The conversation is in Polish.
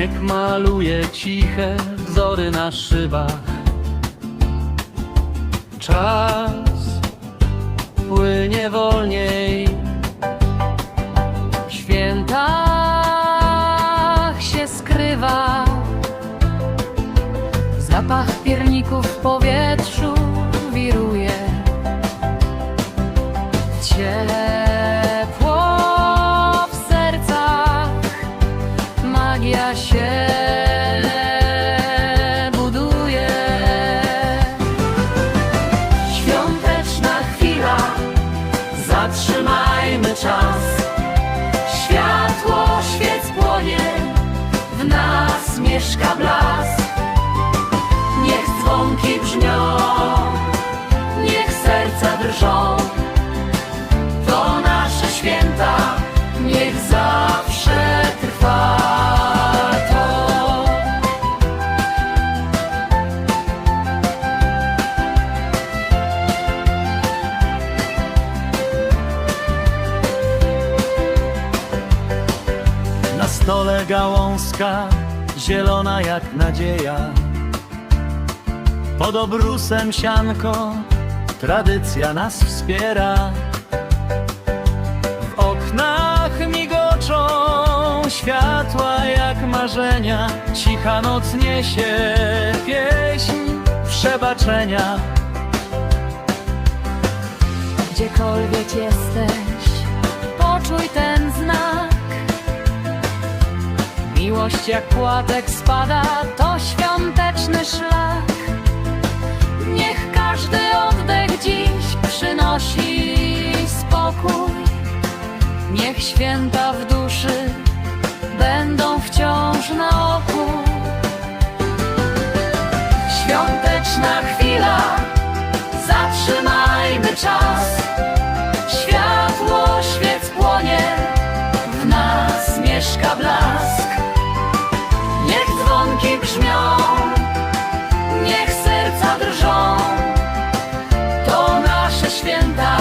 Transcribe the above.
Śnieg maluje ciche wzory na szybach. Czas płynie wolniej. W świętach się skrywa. Zapach pierników w powietrzu mieszka blask Niech dzwonki brzmią Niech serca drżą. To nasze święta Niech zawsze trwa to. Na stole gałązka, zielona jak nadzieja. Pod obrusem sianko, tradycja nas wspiera. W oknach migoczą światła jak marzenia. Cicha noc niesie pieśń przebaczenia. Gdziekolwiek jesteś, Jak płatek spada, to świąteczny szlak. Niech każdy oddech dziś przynosi spokój. Niech święta w duszy będą wciąż na oku. Świąteczna chwila, zatrzymajmy czas. Światło świec płonie, w nas mieszka blask piosenki brzmią. Niech serca drżą. To nasze święta.